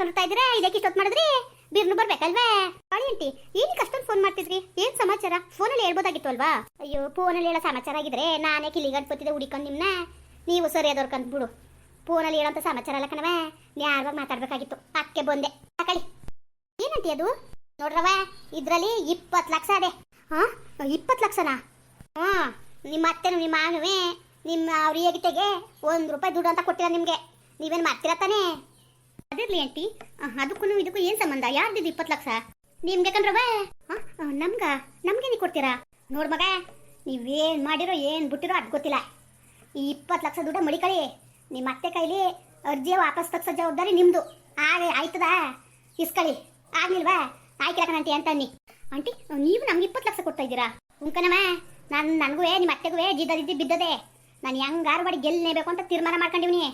ಹಾಕೊಂಡಿರ್ತಾ ಇದ್ರೆ ಇದಕ್ಕೆ ಇಷ್ಟೊತ್ತು ಮಾಡಿದ್ರಿ ಬಿರ್ನು ಬರ್ಬೇಕಲ್ವೇ? ಅಳಿ ಅಂಟಿ ಏನಕ್ಕೆ ಅಷ್ಟೊಂದು ಫೋನ್ ಮಾಡ್ತಿದ್ರಿ? ಏನ್ ಸಮಾಚಾರ? ಫೋನಲ್ಲಿ ಹೇಳ್ಬೋದಾಗಿತ್ತು ಅಲ್ವಾ? ಅಯ್ಯೋ ಫೋನಲ್ಲಿ ಹೇಳೋ ಸಮಾಚಾರ ಆಗಿದ್ರೆ ನಾನೇ ಕಿಲಿ ಗಂಟ್ಪತ್ತಿದೆ ಹುಡಿಕೊಂಡು ನಿಮ್ನ. ನೀವು ಸರಿಯಾದವ್ರು ಕಂದ್ ಬಿಡು ಫೋನಲ್ಲಿ ಹೇಳೋಂಥ ಸಮಾಚಾರ ಅಲ್ಲ ಕಣವ ನ್ಯಾರವಾಗಿ ಮಾತಾಡ್ಬೇಕಾಗಿತ್ತು. ಅಕ್ಕೆ ಬಂದೆ. ತಕೊಳ್ಳಿ ಏನಂತಿ ಅದು? ನೋಡ್ರವ ಇದ್ರಲ್ಲಿ ಇಪ್ಪತ್ತು ಲಕ್ಷ ಅದೇ ಹಾ? ಇಪ್ಪತ್ತು ಲಕ್ಷನಾ? ಹ್ಞೂ ನಿಮ್ಮ ಅತ್ತೆನು ನಿಮ್ಮ ಮಾವೇ ನಿಮ್ಮ ಅವ್ರ ಒಂದು ರೂಪಾಯಿ ದುಡ್ಡು ಅಂತ ಕೊಟ್ಟಿಲ್ಲ ನಿಮಗೆ. ನೀವೇನು ಮಾಡ್ತೀರಾ ತಾನೇ? ಅದಿರ್ಲಿ ಆಂಟಿ. ಅದಕ್ಕೂ ಇದಕ್ಕೂ ಏನ್ ಸಂಬಂಧ? ಯಾರ್ದಿದು ಇಪ್ಪತ್ತು ಲಕ್ಷ? ನಿಮ್ಗೆ ಕಂಡ್ರವ ನಮ್ಗ? ನಮ್ಗೆ ನೀವು ಕೊಡ್ತೀರಾ? ನೋಡ್ ಮಗ, ನೀವೇನ್ ಮಾಡಿರೋ ಏನ್ ಬಿಟ್ಟಿರೋ ಅದ್ ಗೊತ್ತಿಲ್ಲ. ಈ ಇಪ್ಪತ್ತು ಲಕ್ಷ ದುಡ್ಡ ಮಡಿಕಳಿ. ನಿಮ್ಮ ಅತ್ತೆ ಕೈಲಿ ಅರ್ಜಿ ವಾಪಸ್ ತಗ್ಸೋ ಜವಾಬ್ದಾರಿ ನಿಮ್ದು. ಆಗ ಆಯ್ತದ? ಇಸ್ಕಳಿ. ಆಗ್ಲಿಲ್ವಾ? ಆಯ್ಕೆ ಅಂತ ಅನ್ನಿ. ಆಂಟಿ, ನೀವು ನಮ್ಗೆ ಇಪ್ಪತ್ತು ಲಕ್ಷ ಕೊಡ್ತಾ ಇದ್ದೀರಾ? ಉಂಕನಮ್ಮ, ನಾನು, ನನಗೂ ನಿಮ್ಮ ಅತ್ತೆಗೂ ಜಿದ್ದದಿದ್ದು ಬಿದ್ದದೆ. ನಾನು ಹೆಂಗಾರು ಮಾಡಿ ಗೆಲ್ಲನೇಬೇಕು ಅಂತ ತೀರ್ಮಾನ ಮಾಡ್ಕೊಂಡಿವ್ನಿ.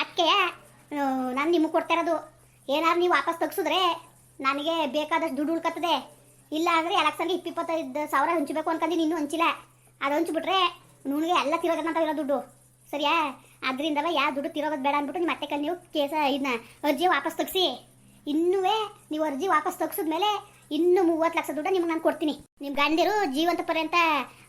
ಅದಕ್ಕೆ ನಾನು ನಿಮಗೆ ಕೊಡ್ತಾ ಇರೋದು. ಏನಾದ್ರು ನೀವು ವಾಪಸ್ ತಗ್ಸಿದ್ರೆ ನನಗೆ ಬೇಕಾದಷ್ಟು ದುಡ್ಡು ಉಳ್ಕತ್ತದೆ. ಇಲ್ಲ ಅಂದರೆ ಎಲೆಕ್ಷನ್ಗೆ ಇಪ್ಪಿಪ್ಪತ್ತೈದು ಸಾವಿರ ಹಂಚಬೇಕು ಅನ್ಕೊಂಡು ಇನ್ನೂ ಹಂಚಿಲ್ಲ. ಅದು ಹಂಚ್ಬಿಟ್ರೆ ನೂನಿಗೆ ಎಲ್ಲ ತಿರೋಗದಂತ ಇರೋ ದುಡ್ಡು. ಸರಿಯಾ? ಅದರಿಂದವ ಯಾವ ದುಡ್ಡು ತಿರೋಗೋದು ಬೇಡ ಅಂದ್ಬಿಟ್ಟು ನಿಮ್ಮ ಅತ್ತೆ ಕಲ್ಲಿ ನೀವು ಕೇಸ ಇದನ್ನ ಅರ್ಜಿ ವಾಪಸ್ ತಗ್ಸಿ. ಇನ್ನೂ ನೀವು ಅರ್ಜಿ ವಾಪಸ್ ತೆಗ್ಸಿದ್ಮೇಲೆ ಇನ್ನು ಮೂವತ್ತು ಲಕ್ಷ ದುಡ್ಡು ನಿಮ್ಗೆ ನಾನು ಕೊಡ್ತೀನಿ. ನಿಮ್ಮ ಗಂಡಿರು ಜೀವಂತ ಪರ್ಯಂತ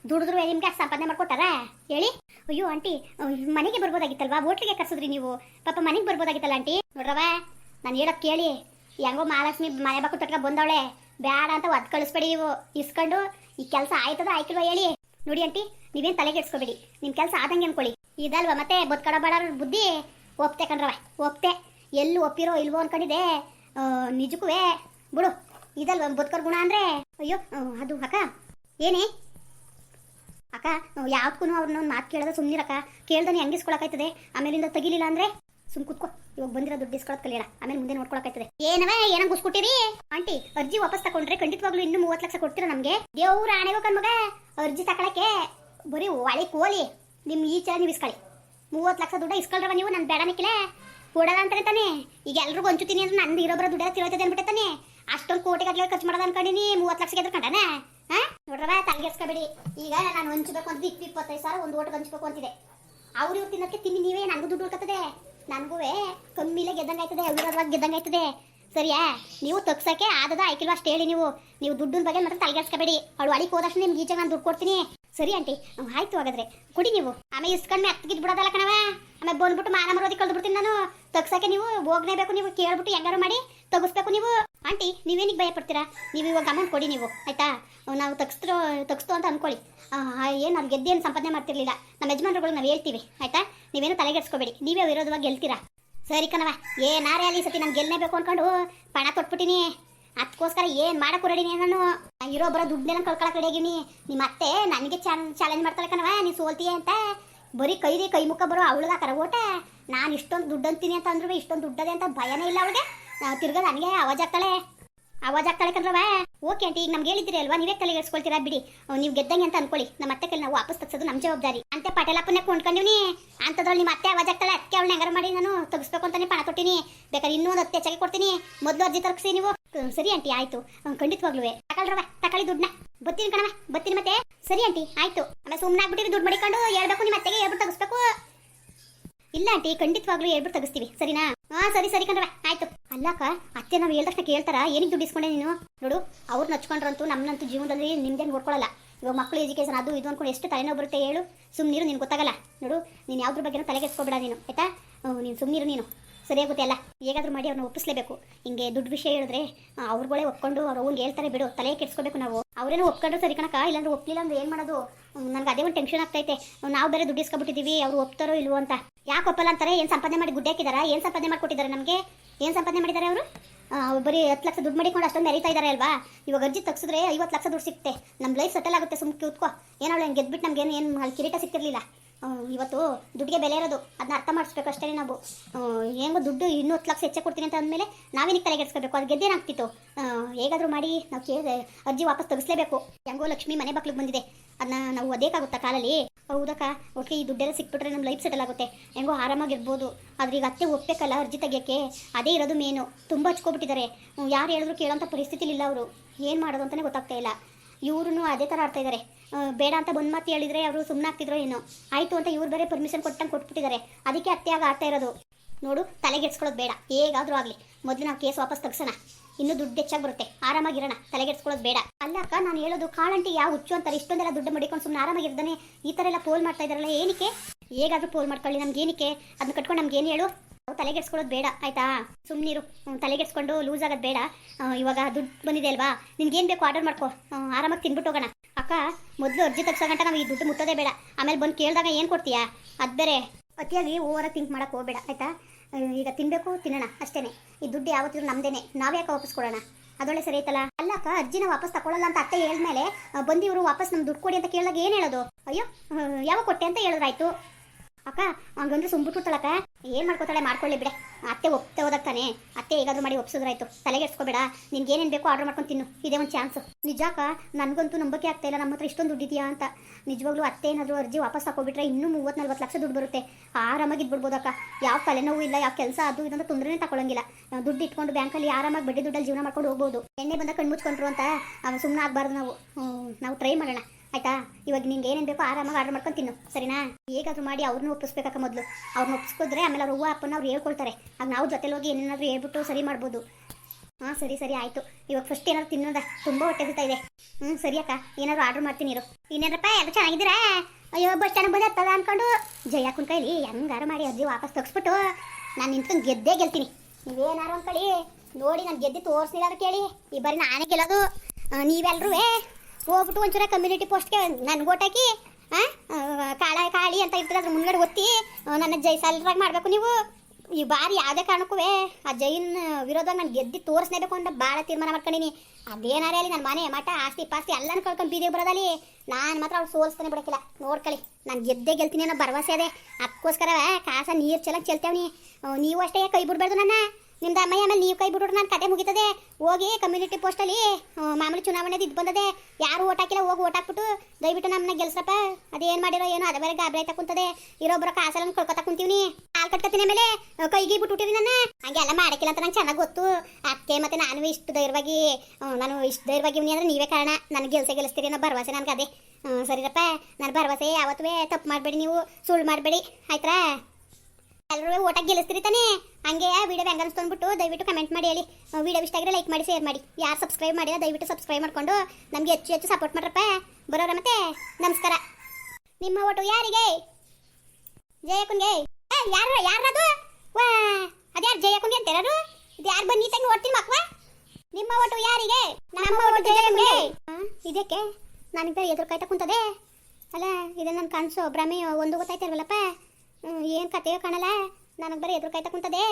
ದುಡಿದ್ರು ನಿಮ್ಗೆ ಸಂಪಾದನೆ ಮಾಡ್ಕೊಟ್ಟಾರ? ಹೇಳಿ. ಅಯ್ಯೋ ಆಂಟಿ ಮನೆಗೆ ಬರ್ಬೋದಾಗಿತ್ತಲ್ವಾ? ಹೋಟ್ಲಿಗೆ ಕರ್ಸಿದ್ರಿ ನೀವು. ಪಾಪ ಮನೆಗೆ ಬರ್ಬೋದಾಗಿತ್ತಲ್ಲ ಆಂಟಿ? ನೋಡ್ರವ ನಾನು ಹೇಳೋದು ಕೇಳಿ. ಹೆಂಗೋ ಮಹಾಲಕ್ಷ್ಮಿ ಮನೆ ಬಾಕು ತಟ್ಕ ಬಂದವಳೆ. ಬೇಡ ಅಂತ ಒದ್ ಕಳಿಸ್ಬೇಡಿ ನೀವು ಇಸ್ಕೊಂಡು ಈ ಕೆಲಸ ಆಯ್ತದ ಆಯ್ಕಿಲ್ವಾ ಹೇಳಿ. ನೋಡಿ ಆಂಟಿ ನೀವೇನು ತಲೆ ಕೆಡ್ಸ್ಕೊಬೇಡಿ ನಿಮ್ಮ ಕೆಲಸ ಆದಂಗೆ ಅನ್ಕೊಳ್ಳಿ. ಇದಲ್ವಾ ಮತ್ತೆ ಬದುಕಡ ಬೇಡ ಬುದ್ಧಿ? ಒಪ್ತೆ ಕಣ್ರವ ಒಪ್ತೆ. ಎಲ್ಲಿ ಒಪ್ಪಿರೋ ಇಲ್ವೋ ಅನ್ಕೊಂಡಿದ್ದೆ. ಆ, ನಿಜಕ್ಕೂ ಬಿಡು. ಇದಲ್ವಾ, ಬದುಕೋರ್ ಗುಣ ಅಂದ್ರೆ? ಅಯ್ಯೋ ಅದು ಅಕ್ಕ. ಏನೇ? ಅಕ್ಕ ಯಾವ್ದಕ್ಕೂ ಅವ್ರನ್ನ ಒಂದು ಮಾತು ಕೇಳೋದು ಸುಮ್ಮನಿರಕ್ಕ ಕೇಳ್ದಾನೆ ಹೆಂಗಿಸ್ಕೊಳಕಾಯ್ತದೆ ಆಮೇಲಿಂದ ತೆಗಿಲಿಲ್ಲ ಅಂದ್ರೆ? ಸುಮ್ ಕುತ್ಕೋ. ಇವಾಗ ಬಂದಿರೋ ದುಡ್ಡು ಇಸ್ಕೊಳಕ್ ಕಲಿಯಲ್ಲ ಆಮೇಲೆ ಮುಂದೆ ನೋಡ್ಕೊಳಕಾಯ್ತದೆ. ಏನವ ಏನ ಗುಸ್ಕೊಟ್ಟಿರಿ ಆಂಟಿ, ಅರ್ಜಿ ವಾಪಸ್ ತಕೊಂಡ್ರೆ ಖಂಡಿತವಾಗ್ಲೂ ಇನ್ನು ಮೂವತ್ತು ಲಕ್ಷ ಕೊಡ್ತೀರಾ ನಮ್ಗೆ? ದೇವ್ರ ಆಣೆಗೋ ಕಣ್ಮಗ, ಅರ್ಜಿ ತಕೊಳಕ್ಕೆ ಬರೀ ಒಳೆ ಕೋಲಿ. ನಿಮ್ ಈಚೆ ನೀವು ಇಸ್ಕೊಳ್ಳಿ. ಮೂವತ್ತು ಲಕ್ಷ ದುಡ್ಡು ಇಸ್ಕೊಳ್ರವ ನೀವು, ನನ್ ಬೇಡ ನಿಕ್ಕಿಲೆ ಕೊಡಲ್ಲ ಅಂತಾನೆ ತಾನೆ. ಈಗ ಎಲ್ರಿಗೂ ಹಂಚುತ್ತೀನಿ ಅಂದ್ರೆ ನಂದು ಇರೋಬ್ರ ದುಡ್ಡ ತಿರೋತದೆ ಅನ್ಬಿಟ್ಟೆ ತಾನೆ. ಅಷ್ಟೊಂದು ಕೋಟಿ ಗಟ್ಲೆ ಖರ್ಚು ಮಾಡೋದು ಅನ್ಕೊಂಡಿನಿ, ಮೂವತ್ತು ಲಕ್ಷ ಎದ್ರಕಂಡನ ಹಾ? ನೋಡ್ರವ ತಲೆಗೆಡ್ಸ್ಕೊಬೇಡಿ ಈಗ ನಾನು ಹಂಚಬೇಕು ಅಂತ ಇಪ್ಪ ಇಪ್ಪತ್ತೈದು ಸಾವಿರ ಒಂದು ಓಟ ಹಂಚ್ಬೇಕು ಅಂತಿದೆ ಅವ್ರು ಇವ್ರು ತಿನ್ನಕ್ಕೆ ತಿನ್ನಿ ನೀವೇ, ನನಗೂ ದುಡ್ಡು ಉಳ್ಕತ್ತದೆ. ನನಗೂ ಕಮ್ಮಿಲೆ ಗೆದ್ದಂಗೆ ಆಯ್ತದೆ ವಿರೋಧವಾಗಿ ಗೆದ್ದಂಗೆ ಆಯ್ತದೆ. ಸರಿಯಾ? ನೀವು ತಗ್ಸಕ್ಕೆ ಆದದ ಆಯ್ಕಿಲ್ವಾ ಅಷ್ಟು ಹೇಳಿ ನೀವು. ನೀವು ದುಡ್ಡಿನ ಬಗ್ಗೆ ಮಾತ್ರ ತಲೆಗೆಡ್ಸ್ಕೊಬೇಡಿ ಅವಳು ಅಳಿಗೆ ಹೋದಷ್ಟು ನಿಮ್ಗೆ ಈಚೆಗೆ ನಾನು ದುಡ್ಡು ಕೊಡ್ತೀನಿ. ಸರಿ ಆಂಟಿ ಆಯ್ತು ಹಾಗಾದ್ರೆ. ಕೊಡಿ ನೀವು. ಆಮೇಲೆ ಇಸ್ಕೊಂಡ್ಮೆ ಹತ್ತಿಗಿದ್ ಬಿಡೋದಲ್ಲ ಕಣವ ಆಮೇಲೆ ಬಂದ್ಬಿಟ್ಟು ಮಾನ ಮರೋದಿ ಕಳ್ದು ಬಿಡ್ತೀನಿ ನಾನು. ತಗ್ಸಕ್ಕೆ ನೀವು ಹೋಗ್ಲೇಬೇಕು, ನೀವು ಕೇಳ್ಬಿಟ್ಟು ಹೆಂಗಾರು ಮಾಡಿ ತಗಿಸ್ಬೇಕು ನೀವು. ಆಂಟಿ, ನೀವೇನಿಗೆ ಭಯ ಪಡ್ತೀರಾ ನೀವು ಇವಾಗ ಅಮೌಂಟ್ ಕೊಡಿ ನೀವು, ಆಯ್ತಾ? ನಾವು ತಗ್ಸ್ತೋ ತಗ್ಸ್ತು ಅಂತ ಅನ್ಕೊಳ್ಳಿ. ಏನು, ಅವ್ರು ಗೆದ್ದೇನು ಸಂಪಾದನೆ ಮಾಡ್ತಿರ್ಲಿಲ್ಲ. ನಮ್ಮ ಯಜಮಾನ್ರುಗಳು ನಾವು ಹೇಳ್ತೀವಿ, ಆಯ್ತಾ? ನೀವೇನು ತಲೆಗೆಡ್ಸ್ಕೊಬೇಡಿ. ನೀವೇ ವಿರೋಧವಾಗಿ ಗೆಲ್ತೀರಾ? ಸರಿ ಕಣವ ಏನಾರೇ ಅಲ್ಲಿ ಸತಿ ನಾನು ಗೆಲ್ಲಬೇಕು ಅನ್ಕೊಂಡು ಪಣ ತೊಟ್ಬಿಟ್ಟಿನಿ. ಅದಕ್ಕೋಸ್ಕರ ಏನು ಮಾಡಕ್ಕೆ ಹೊರಡಿನಿ ನಾನು? ಇರೋ ಬರೋ ದುಡ್ಡನ್ನೆಲ್ಲ ಕಳ್ಕೊಳಕ್ಕೆ ರೆಡಿಯಾಗಿನಿ ನಿಮ್ಮ ಅತ್ತೆ ನನಗೆ ಚಾಲೆಂಜ್ ಮಾಡ್ತಾಳೆ ಕಣವ ನೀ ಸೋಲ್ತೀಯ ಅಂತ. ಬರೀ ಕೈದಿ ಕೈ ಮುಖ ಬರೋ ಅವಳದ ಕರ ಓಟ. ನಾನು ಇಷ್ಟೊಂದು ದುಡ್ಡು ಅಂತೀನಿ ಅಂತ ಅಂದ್ರೂ ಇಷ್ಟೊಂದು ದುಡ್ಡದೆ ಅಂತ ಭಯನೇ ಇಲ್ಲ ಅವಳಿಗೆ. ತಿರ್ಗಾ ನನಗೆ ಅವಾಜ್ ಆಗ್ತಾಳೆ. ಅವಾಜ್ ಆಗ್ತಾಳೆ ಕಣ್ರವ ಓಕೆ ಆಂಟಿ ಈಗ ನಮ್ಗೆ ಹೇಳಿದ್ರಿ ಅಲ್ವಾ, ನೀವೇ ತಲೆ ಇಡ್ಸ್ಕೊಳ್ತೀರಾ ಬಿಡಿ. ನೀವ್ ಗೆದ್ದಂಗೆ ಅಂತ ಅನ್ಕೊಳ್ಳಿ. ನಮ್ಮ ಅತ್ತೆ ಕೈಲಿ ನಾವು ವಾಪಸ್ ತಗ್ಸೋದು ನಮ್ಮ ಜವಾಬ್ದಾರಿ. ಅಂತ ಪಟೇಲಪ್ಪನೇ ಕೊಂಡ್ಕೊಂಡಿವ್ನಿ ಅಂತದ್ರಲ್ಲಿ ನಿಮ್ಮ ಅತ್ತೆ ಅವಾಜ್ ಆಗ್ತಾಳೆ ಅದಕ್ಕೆ ಅವಳನ್ನ ಹೆಂಗಾರ ಮಾಡಿ ನಾನು ತಗಿಸ್ಬೇಕು ಅಂತಾನೆ ಪಣ ಕೊಟ್ಟಿನಿ ಬೇಕಾದ್ರೆ ಇನ್ನೂ ಅತ್ತೆ ಹೆಚ್ಚಾಗಿ ಕೊಡ್ತೀನಿ. ಮೊದಲು ಅರ್ಜಿ ತರ್ಸಿ ನೀವು. ಸರಿ ಆಂಟಿ, ಆಯ್ತು. ಖಂಡಿತವಾಗ್ಲೂ ತಗೊಳ್ರವ ತಕಳಿ ದುಡ್ಡನ್ನ ಬತ್ತೀನಿ ಕಣವ ಬತ್ತೀನಿ ಮತ್ತೆ. ಸರಿ ಆಂಟಿ, ಆಯ್ತು. ಆಮೇಲೆ ಸುಮ್ಮನೆ ಆಗ್ಬಿಟ್ಟಿರಿ ದುಡ್ಡು ಮಡಿಕೊಂಡು, ಹೇಳ್ಬೇಕು ನಿಮ್ಮ ಅತ್ತೆಗೆ ಹೇಳ್ಬಿಟ್ಟು ತಗಿಸ್ಬೇಕು. ಇಲ್ಲ ಆಂಟಿ, ಖಂಡಿತವಾಗ್ಲೂ ಹೇಳ್ಬಿಟ್ಟು ತೆಗಿಸ್ತೀವಿ. ಸರಿನಾ? ಹಾ ಸರಿ ಸರಿ ಕಣ್ರವ ಆಯ್ತು. ಅಲ್ಲಕ್ಕ ಅತ್ತೆ ನಾವು ಹೇಳ್ದಕ್ಷಣ ಕೇಳ್ತಾರ? ಏನಿಗೆ ದುಡ್ಡು ಇಸ್ಕೊಂಡೆ ನೀನು? ನೋಡು, ಅವ್ರು ನಚ್ಕೊಂಡ್ರಂತೂ ನಮ್ಮನಂತೂ ಜೀವನದಲ್ಲಿ ನಿಮ್ದೇನು ನೋಡ್ಕೊಳ್ಳಲ್ಲ ಇವಾಗ ಮಕ್ಕಳು ಎಜುಕೇಶನ್ ಅದು ಇದು ಅನ್ಕೊಂಡು ಎಷ್ಟು ತಲೆನೋವು ಬರುತ್ತೆ ಹೇಳು. ಸುಮ್ಮನಿರು ನೀನು ಗೊತ್ತಾಗಲ್ಲ. ನೋಡು, ನೀನು ಯಾವ್ದ್ರ ಬಗ್ಗೆನೂ ತಲೆಗೆಸ್ಕೊಬೇಡ ನೀನು, ಆಯ್ತಾ? ನೀನು ಸುಮ್ಮನಿರು ನೀನು. ಸರಿಯಾಗುತ್ತೆ ಅಲ್ಲ, ಹೇಗಾದ್ರೂ ಮಾಡಿ ಅವ್ರನ್ನ ಒಪ್ಪಿಸ್ಲೇಬೇಕು. ಹಿಂಗೆ ದುಡ್ಡು ವಿಷಯ ಹೇಳಿದ್ರೆ ಅವ್ರುಗಳೇ ಒಪ್ಕೊಂಡು ಅವ್ರು ಅವ್ನಿಗೆ ಹೇಳ್ತಾರೆ ಬಿಡು, ತಲೆ ಕೆಡ್ಸ್ಕೋಬೇಕು ನಾವು. ಅವರೇನೋ ಒಪ್ಕೊಂಡ್ರೆ ಸರಿ ಕಣಕ ಇಲ್ಲಾಂದ್ರೆ ಒಪ್ಲಿಲ್ಲ ಅಂದ್ರೆ ಏನು ಮಾಡೋದು? ನನಗೆ ಅದೇ ಒಂದು ಟೆನ್ಷನ್ ಆಗ್ತೈತೆ. ನಾವು ಬೇರೆ ದುಡ್ಡು ಇಸ್ಕೊಬಿಟ್ಟಿದ್ದೀವಿ ಅವ್ರು ಒಪ್ತಾರೋ ಇಲ್ವೋ ಅಂತ. ಯಾಕೆ ಒಪ್ಪಲ್ಲ ಅಂತಾರೆ? ಏನು ಸಂಪಾದನೆ ಮಾಡಿ ಗುಡ್ಡೆ ಹಾಕಿದಾರ? ಏನು ಸಂಪಾದನೆ ಮಾಡಿಕೊಟ್ಟಿದ್ದಾರೆ ನಮಗೆ? ಏನು ಸಂಪಾದನೆ ಮಾಡಿದ್ದಾರೆ ಅವರು? ಬರೀ ಹತ್ತು ಲಕ್ಷ ದುಡ್ಡು ಮಾಡಿಕೊಂಡು ಅಷ್ಟೊಂದು ಮೆರೀತಾ ಇದ್ದಾರೆ ಅಲ್ವಾ? ಇವಾಗ ಅರ್ಜಿ ತಗ್ಸಿದ್ರೆ ಐವತ್ತು ಲಕ್ಷ ದುಡ್ಡು ಸಿಗುತ್ತೆ ನಮ್ಮ ಲೈಫ್ ಸೆಟಲ್ ಆಗುತ್ತೆ ಸುಮ್ಮನೆ ಕೂತ್ಕೋ. ಏನೋ ಹೆಂಗೆ ಗೆದ್ಬಿಟ್ಟು ನಮ್ಗೆ ಏನು ಏನು, ಅಲ್ಲಿ ಕಿರೀಟ ಸಿಕ್ತಿರ್ಲಿಲ್ಲ. ಇವತ್ತು ದುಡ್ಡಿಗೆ ಬೆಲೆ ಇರೋದು ಅದನ್ನ ಅರ್ಥ ಮಾಡಿಸ್ಬೇಕು ಅಷ್ಟೇ ನಾವು. ಹೆಂಗೋ ದುಡ್ಡು ಇನ್ನೂ ಹತ್ತು ಲಕ್ಷ ಹೆಚ್ಚೆ ಕೊಡ್ತೀನಿ ಅಂತ ಅಂದಮೇಲೆ ನಾವೇನಿಗೆ ತಲೆಗೆಡ್ಸ್ಕೋಬೇಕು ಅದು ಗೆದ್ದೇನಾಗ್ತಿತ್ತು ಹೇಗಾದರೂ ಮಾಡಿ ನಾವು ಕೇಳಿದೆ ಅರ್ಜಿ ವಾಪಸ್ ತೆಗಿಸ್ಲೇಬೇಕು. ಹೆಂಗೋ ಲಕ್ಷ್ಮಿ ಮನೆ ಬಕ್ಲಿಗೆ ಬಂದಿದೆ. ಅದನ್ನ ನಾವು ಅದೇಕಾಗುತ್ತಾ ಕಾಲಲ್ಲಿ? ಹೌದಕ್ಕ, ಓಕೆ, ಈ ದುಡ್ಡೆಲ್ಲ ಸಿಕ್ಬಿಟ್ರೆ ನಮ್ಮ ಲೈಫ್ ಸೆಟಲ್ ಆಗುತ್ತೆ. ಹೆಂಗೋ ಆರಾಮಾಗಿರ್ಬೋದು. ಆದ್ರೆ ಈಗ ಅತ್ತೆ ಒಪ್ಪಬೇಕಲ್ಲ ಅರ್ಜಿ ತೆಗಿಯೋಕ್ಕೆ? ಅದೇ ಇರೋದು ಮೇನು ತುಂಬ ಹಚ್ಕೊಬಿಟ್ಟಿದ್ದಾರೆ. ಯಾರು ಹೇಳಿದ್ರು ಕೇಳೋಂಥ ಪರಿಸ್ಥಿತಿ ಇಲ್ಲ ಅವರು. ಏನು ಮಾಡೋದು ಅಂತಲೇ ಗೊತ್ತಾಗ್ತಾ ಇಲ್ಲ. ಇವ್ರು ಅದೇ ಥರ ಆಡ್ತಾ ಇದ್ದಾರೆ ಬೇಡ ಅಂತ ಬಂದ್ ಮಾತು ಹೇಳಿದ್ರೆ ಅವರು ಸುಮ್ಮನೆ ಆಗ್ತಿದ್ರು ಏನೋ. ಆಯಿತು ಅಂತ ಇವ್ರು ಬೇರೆ ಪರ್ಮಿಷನ್ ಕೊಟ್ಟಂಗೆ ಕೊಟ್ಬಿಟ್ಟಿದ್ದಾರೆ. ಅದಕ್ಕೆ ಅತ್ತೆ ಆಗ ಆಡ್ತಾ ಇರೋದು. ನೋಡು ತಲೆಗೆಡ್ಸ್ಕೊಳ್ಳೋದು ಬೇಡ. ಹೇಗಾದ್ರೂ ಆಗಲಿ. ಮೊದಲು ನಾವು ಕೇಸ್ ವಾಪಸ್ ತೆಗ್ಸೋಣ. ಇನ್ನೂ ದುಡ್ಡು ಹೆಚ್ಚಾಗಿ ಬರುತ್ತೆ. ಆರಾಮಾಗಿರೋಣ ತಲೆಗೆಡ್ಸ್ಕೊಳ್ಳೋದು ಬೇಡ. ಅಲ್ಲ ಅಕ್ಕ, ನಾನು ಹೇಳೋದು ಕಾಳಂಟಿ ಯಾವ ಹುಚ್ಚು ಅಂತಾರೆ ಇಷ್ಟೊಂದೆಲ್ಲ ದುಡ್ಡು ಮಡಿಕೊಂಡು ಸುಮ್ಮನೆ ಆರಾಮಾಗಿರ್ತಾನೆ ಈ ಥರ ಎಲ್ಲ ಪೋಲ್ ಮಾಡ್ತಾ ಇದಾರಲ್ಲ ಏನಕ್ಕೆ? ಹೇಗಾದ್ರೂ ಪೋಲ್ ಮಾಡ್ಕೊಳ್ಳಿ. ನಮ್ಗೆ ಏನಕ್ಕೆ? ಅದನ್ನ ಕಟ್ಕೊಂಡು ನಮ್ಗೆ ಏನು ಹೇಳು? ನಾವು ತಲೆಗೆಡ್ಸ್ಕೊಳ್ಳೋದು ಬೇಡ. ಆಯ್ತಾ? ಸುಮ್ಮನಿರು ತಲೆಗೆಡ್ಸ್ಕೊಂಡು ಲೂಸ್ ಆಗೋದು ಬೇಡ. ಇವಾಗ ದುಡ್ಡು ಬಂದಿದೆ ಅಲ್ವಾ? ನಿನ್ಗೇನು ಬೇಕು ಆರ್ಡರ್ ಮಾಡ್ಕೋ. ಆರಾಮಾಗಿ ತಿನ್ಬಿಟ್ಟು ಹೋಗೋಣ. ಅಕ್ಕ, ಮೊದಲು ಅರ್ಜಿ ತಗ್ಸೋಗಂಟ ನಾವು ಈ ದುಡ್ಡು ಮುಟ್ಟೋದೇ ಬೇಡ. ಆಮೇಲೆ ಬಂದು ಕೇಳಿದಾಗ ಏನು ಕೊಡ್ತೀಯಾ? ಅದು ಬೇರೆ ಅತಿಯಾಗಿ ಓವರ್ ಥಿಂಕ್ ಮಾಡೋಕೆ ಹೋಗಬೇಡ, ಆಯ್ತಾ? ಈಗ ತಿನ್ನಬೇಕು ತಿನ್ನೋಣ, ಅಷ್ಟೇನೆ. ಈ ದುಡ್ಡು ಯಾವತ್ತಿದ್ರು ನಮ್ದೇನೆ. ನಾವ್ಯಾಕೆ ವಾಪಸ್ ಕೊಡೋಣ? ಅದೊಳ್ಳೆ ಸರಿ ಐತಲ್ಲ? ಅಲ್ಲಕ್ಕ ಅರ್ಜಿನ ವಾಪಸ್ ತಗೊಳ್ಳಲ್ಲ ಅಂತ ಅತ್ತೆ ಹೇಳಿದ್ಮೇಲೆ ಮೇಲೆ ವಾಪಸ್ ನಮ್ಮ ದುಡ್ಡು ಕೊಡಿ ಅಂತ ಕೇಳಿದಾಗ ಏನು ಹೇಳೋದು? ಅಯ್ಯೋ ಯಾವಾಗ ಕೊಟ್ಟೆ ಅಂತ ಹೇಳಿದ್ರಾಯ್ತು? ಅಕ್ಕ, ಹಂಗಂದ್ರೆ ಸುಂಬಿಟ್ಬಿಡ್ತಾಳಕ್ಕ ಏನ್ ಮಾಡ್ಕೋತಾಳೆ ಮಾಡ್ಕೊಳ್ಳಿ ಬಿಡೆ. ಅತ್ತೆ ಒಪ್ತೆ ತಾನೆ. ಅತ್ತೆ ಹೇಗಾದ್ರೂ ಮಾಡಿ ಒಪ್ಸಿದ್ರಾಯ್ತು. ತಲೆಗೆಡ್ಸ್ಕೊಬೇಡ ನಿನ್ಗೆ ಏನೇನು ಬೇಕೋ ಆರ್ಡರ್ ಮಾಡ್ಕೊಂಡು ತಿನ್ನು. ಇದೇ ಒಂದು ಚಾನ್ಸ್. ನಿಜಾಕ ನನಗಂತೂ ನಂಬಿಕೆ ಆಗ್ತಾ ಇಲ್ಲ. ನಮ್ಮ ಹತ್ರ ಇಷ್ಟೊಂದು ದುಡ್ಡಿದೆಯಾ ಅಂತ. ನಿಜವಾಗ್ಲೂ ಅತ್ತೆ ಏನಾದರೂ ಅರ್ಜಿ ವಾಪಸ್ ಹಾಕೋಬಿಟ್ರೆ ಇನ್ನೂ ಮೂವತ್ತು ನಲ್ವತ್ತು ಲಕ್ಷ ದುಡ್ಡು ಬರುತ್ತೆ. ಆರಾಮಾಗಿ ಇದ್ಬಿಡ್ಬೋದಕ್ಕ ಯಾವ ತಲೆನೋವು ಇಲ್ಲ, ಯಾವ ಕೆಲಸ ಅದು ಇದಂತ ತೊಂದರೆನೇ ತಗೊಳಂಗಿಲ್ಲ ನಾವು ದುಡ್ಡು ಇಟ್ಕೊಂಡು ಬ್ಯಾಂಕಲ್ಲಿ ಆರಾಮಾಗಿ ಬಡ್ಡಿ ದುಡ್ಡಲ್ಲಿ ಜೀವನ ಮಾಡ್ಕೊಂಡು ಹೋಗ್ಬೋದು. ಎಣ್ಣೆ ಬಂದ ಕಣ್ಮುಚ್ಕೊಂಡ್ರು ಅಂತ ಸುಮ್ಮನೆ ಆಗಬಾರ್ದು ನಾವು. ನಾವು ಟ್ರೈ ಮಾಡೋಣ. ಆಯ್ತಾ? ಇವಾಗ ನಿಂಗೆ ಏನೇನು ಬೇಕೋ ಆರಾಮಾಗಿ ಆರ್ಡರ್ ಮಾಡ್ಕೊಂಡು ತಿನ್ನು. ಸರಿನಾ? ಹೇಗಾದ್ರೂ ಮಾಡಿ ಅವ್ರನ್ನ ಒಪ್ಪಿಸ್ಬೇಕಾಕ ಮೊದಲು. ಅವ್ರನ್ನ ಒಪ್ಪಿಸ್ಕೋದ್ರೆ ಆಮೇಲೆ ಅವ್ರ ಹೂವು ಅಪ್ಪನ ಅವ್ರು ಹೇಳ್ಕೊಳ್ತಾರೆ. ಆಗ ನಾವು ಜೊತೆಲಿ ಹೋಗಿ ಏನೇನಾದ್ರೂ ಹೇಳ್ಬಿಟ್ಟು ಸರಿ ಮಾಡ್ಬೋದು. ಹಾಂ, ಸರಿ ಸರಿ, ಆಯಿತು. ಇವಾಗ ಫಸ್ಟ್ ಏನಾದ್ರು ತಿನ್ನೋದ. ತುಂಬ ಹೊಟ್ಟೆ ಬಿಡ್ತಾ ಇದೆ. ಹ್ಞೂ ಸರಿ ಅಕ್ಕ. ಏನಾದ್ರು ಆರ್ಡರ್ ಮಾಡ್ತೀನಿ ಇರು. ಇನ್ನೇನಪ್ಪ, ಎಲ್ಲ ಚೆನ್ನಾಗಿದ್ದೀರಾ? ಅಯ್ಯೋ, ಬಸ್ ಚೆನ್ನಾಗಿ ಬಂದು ಅನ್ಕೊಂಡು. ಜಯ ಕುನ್ ಕೈಲಿ ಹೆಂಗಾರು ಮಾಡಿ ಅರ್ಜಿ ವಾಪಸ್ ತಗ್ಸ್ಬಿಟ್ಟು ನಾನು ನಿಂತ್ಕೊಂಡು ಗೆದ್ದೇ ಗೆಲ್ತೀನಿ. ನೀವೇನಾರು ಅನ್ಕೊಳ್ಳಿ ನೋಡಿ, ನಾನು ಗೆದ್ದಿ ತೋರಿಸ್ಲಿಲ್ಲ ಅಂತ ಕೇಳಿ. ಈ ಬಾರಿ ನಾನೇ ಗೆಲ್ಲೋದು. ನೀವೆಲ್ಲರೂ ಹೋಗ್ಬಿಟ್ಟು ಒಂಚೂರ ಕಮ್ಯುನಿಟಿ ಪೋಸ್ಟ್ಗೆ ನನ್ಗೆ ಓಟಾಕಿ ಕಾಳ, ಕಾಳಿ ಅಂತ ಇರ್ತದೆ ಅದ್ರ ಮುಂದ್ಗಡೆ ಒತ್ತಿ ನನ್ನ ಜೈ ಜೈಸಾಲರಾಗಿ ಮಾಡಬೇಕು ನೀವು. ಈ ಬಾರಿ ಯಾವುದೇ ಕಾರಣಕ್ಕೂ ಆ ಜೈನ್ ವಿರೋಧ ನಾನು ಗೆದ್ದಿ ತೋರಿಸ್ಲೇಬೇಕು ಅಂತ ಭಾಳ ತೀರ್ಮಾನ ಮಾಡ್ಕೊಂಡಿನಿ. ಅದೇನಾರೇ ಅಲ್ಲಿ ನನ್ನ ಮನೆ, ಮಠ, ಆಸ್ತಿ, ಪಾಸ್ತಿ ಎಲ್ಲನೂ ಕಳ್ಕೊಂಡು ಬೀದಿಗೆ ಬರೋದಲ್ಲಿ ನಾನು ಮಾತ್ರ ಅವ್ಳು ಸೋಲ್ಸ್ತಾನೆ ಬಿಡಕ್ಕಿಲ್ಲ. ನೋಡ್ಕೊಳ್ಳಿ ನಾನು ಗೆದ್ದೇ ಗೆಲ್ತೀನಿ ಅನ್ನೋ ಭರವಸೆ ಅದೇ ಅದಕ್ಕೋಸ್ಕರ ಕಾಸ ನೀರು ಚೆಲ್ಲಕ್ಕೆ ಚೆಲ್ತೇವ್ನಿ. ನೀವು ಅಷ್ಟೇ ಕೈ ಬಿಡ್ಬಾರ್ದು ನನ್ನ. ನಿಮ್ದು ಅಮ್ಮಯ್ಯ ಆಮೇಲೆ ನೀವು ಕೈ ಬಿಟ್ಬಿಟ್ರೆ ನಾನು ಕತೆ ಮುಗಿತದೆ. ಹೋಗಿ ಕಮ್ಯುನಿಟಿ ಪೋಸ್ಟಲ್ಲಿ ಮಾಮೂಲಿ ಚುನಾವಣೆ ಇದು ಬಂದದೆ. ಯಾರು ಓಟ್ ಹಾಕಿಲ್ಲ ಹೋಗಿ ಓಟ್ ಹಾಕ್ಬಿಟ್ಟು ದಯವಿಟ್ಟು ನಮ್ಮನ್ನ ಗೆಲ್ಸಪ್ಪ ಅದೇನು ಮಾಡಿರೋ ಏನೋ ಅದೇ ಬೇರೆ ಗಾಬರಿ ಆಯ್ತಾ ಕುಂತದೆ. ಇರೊಬ್ಬರ ಕಾಸೆಲ್ಲ ಕಳ್ಕೊತಾ ಕುಂತೀವಿ ಕಾಲ್ ಕಟ್ಕತೀನಿ ಆಮೇಲೆ ಆ, ಕೈಗೆ ಬಿಟ್ಬಿಟ್ಟಿರಿ ನನ್ನ. ಹಂಗೆ ಎಲ್ಲ ಮಾಡಕ್ಕಿಲ್ಲ ಅಂತ ನಂಗೆ ಚೆನ್ನಾಗಿ ಗೊತ್ತು. ಅದಕ್ಕೆ ಮತ್ತೆ ನಾನು ಇಷ್ಟು ಧೈರ್ಯವಾಗಿ ನಾನು ಇಷ್ಟು ಧೈರ್ಯವಾಗಿ ಅಂದ್ರೆ ನೀವೇ ಕಾರಣ. ನನಗೆ ಗೆಲ್ಸೆ ಗೆಲ್ಲಿಸ್ತೀರಿ ಅನ್ನೋ ಭರವಸೆ ನನಗೆ ಅದೇ. ಸರಿರಪ್ಪ. ನನ್ನ ಭರವಸೆ ಯಾವತ್ತೂ ತಪ್ಪು ಮಾಡಬೇಡಿ ನೀವು. ಸುಳ್ಳು ಮಾಡಬೇಡಿ. ಆಯ್ತಾ ಎಲ್ಲರೂ ಓಟಾಗಿ ಗೆಲ್ಲಿಸ್ತೀರಿ ತಾನೇ? ಹಂಗೆ ವಿಡಿಯೋ ಹೆಂಗ ಅನ್ಸ್ಕೊಂಡ್ಬಿಟ್ಟು ದಯವಿಟ್ಟು ಕಮೆಂಟ್ ಮಾಡಿ ಹೇಳಿ. ವಿಡಿಯೋ ಇಷ್ಟ ಆಗಿರೋ ಲೈಕ್ ಮಾಡಿ ಶೇರ್ ಮಾಡಿ. ಯಾರು ಸಬ್ಸ್ಕ್ರೈಬ್ ಮಾಡಿ ದಯವಿಟ್ಟು ಸಬ್ಸ್ಕ್ರೈಬ್ ಮಾಡ್ಕೊಂಡು ನಮಗೆ ಹೆಚ್ಚು ಹೆಚ್ಚು ಸಪೋರ್ಟ್ ಮಾಡ್ರಪ್ಪ. ಬರೋರ ಮತ್ತೆ? ನಮಸ್ಕಾರ. ನಿಮ್ಮ ಓಟು ಯಾರಿಗೆ? ಜಯಕುನ್ಗೆ ಯಾರು ಯಾರದು ವಾ, ಅದ್ಯಾರು ಅಂತ ಇರೋರು ಇದು ಯಾರು ಬಂದು ತಂಗಿ ಓಡ್ತೀನಿ ಮಕ್ವ. ನಿಮ್ಮ ಓಟು ಯಾರಿಗೆ? ನಮ್ಮ ಓಟು ಜಯಕುನ್ಗೆ ಇದಕ್ಕೆ ನನಗೆ ಎದುರು ಕಾಯ್ತಾ ಕುಂತದೆ. ಅಲ್ಲ ಇದು ನನ್ನ ಕನಸು, ಭ್ರಮೆಯೋ, ಒಂದು ಗೊತ್ತಾಯ್ತಿರ್ವಲ್ಲಪ್ಪ ಏನು ಕತೆಯೋ ಕಾಣಲ್ಲ. ನನಗೆ ಬರೀ ಎದುರು ಕಾಯ್ತಾ ಕುಂತದೆ.